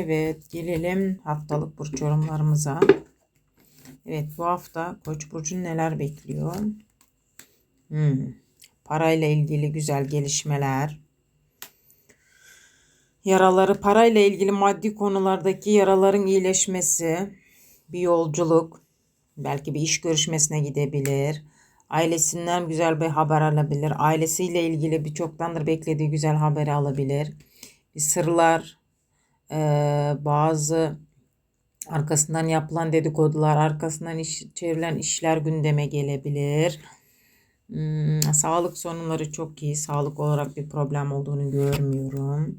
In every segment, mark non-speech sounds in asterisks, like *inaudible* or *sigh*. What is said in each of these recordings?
Evet gelelim haftalık burç yorumlarımıza. Evet bu hafta Koç burcunu neler bekliyor? Hmm. Parayla ilgili güzel gelişmeler. Yaraları parayla ilgili maddi konulardaki yaraların iyileşmesi, bir yolculuk, belki bir iş görüşmesine gidebilir. Ailesinden güzel bir haber alabilir. Ailesiyle ilgili bir çoktandır beklediği güzel haberi alabilir. Bir sırlar, eee, bazı arkasından yapılan dedikodular, arkasından iş, çevrilen işler gündeme gelebilir. Hmm, sağlık sorunları çok iyi. Sağlık olarak bir problem olduğunu görmüyorum.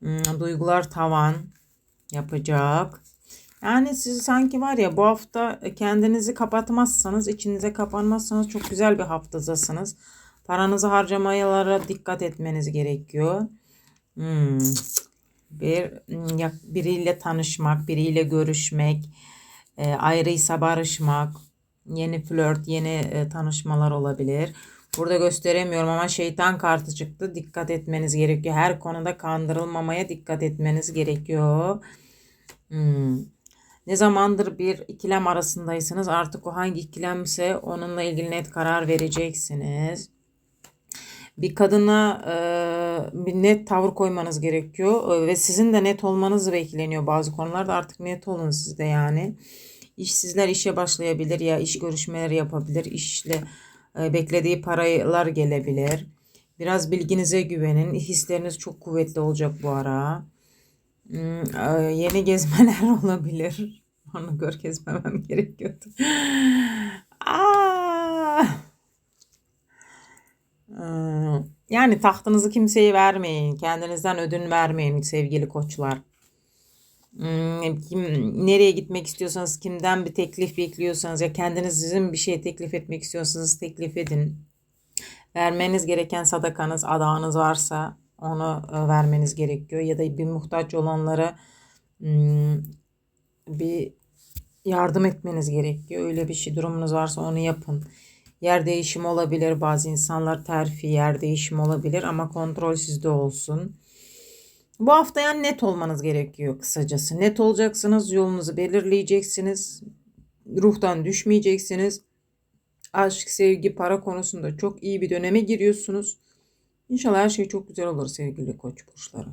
Hmm, duygular tavan yapacak. Yani siz sanki var ya bu hafta kendinizi kapatmazsanız, içinize kapanmazsanız çok güzel bir haftadasınız. Paranızı harcamayalara dikkat etmeniz gerekiyor. Hmm, bir biriyle tanışmak, biriyle görüşmek, e, ayrıysa barışmak, yeni flört, yeni e, tanışmalar olabilir. Burada gösteremiyorum ama şeytan kartı çıktı. Dikkat etmeniz gerekiyor. Her konuda kandırılmamaya dikkat etmeniz gerekiyor. Hmm. Ne zamandır bir ikilem arasındaysınız. Artık o hangi ikilemse onunla ilgili net karar vereceksiniz. Bir kadına e, bir net tavır koymanız gerekiyor ve sizin de net olmanız bekleniyor bazı konularda. Artık net olun siz de yani. İşsizler işe başlayabilir ya iş görüşmeleri yapabilir. İşle e, beklediği paralar gelebilir. Biraz bilginize güvenin. Hisleriniz çok kuvvetli olacak bu ara. E, yeni gezmeler *laughs* olabilir. Onu gör gezmemem gerekiyordu. Aa! Hmm, Yani tahtınızı kimseye vermeyin. Kendinizden ödün vermeyin sevgili koçlar. Hmm, kim, nereye gitmek istiyorsanız, kimden bir teklif bekliyorsanız ya kendiniz sizin bir şey teklif etmek istiyorsanız teklif edin. Vermeniz gereken sadakanız, adağınız varsa onu e, vermeniz gerekiyor. Ya da bir muhtaç olanlara hmm, bir yardım etmeniz gerekiyor. Öyle bir şey durumunuz varsa onu yapın. Yer değişimi olabilir. Bazı insanlar terfi yer değişimi olabilir ama kontrol sizde olsun. Bu hafta yani net olmanız gerekiyor kısacası. Net olacaksınız, yolunuzu belirleyeceksiniz. Ruhtan düşmeyeceksiniz. Aşk, sevgi, para konusunda çok iyi bir döneme giriyorsunuz. İnşallah her şey çok güzel olur sevgili koç burçları.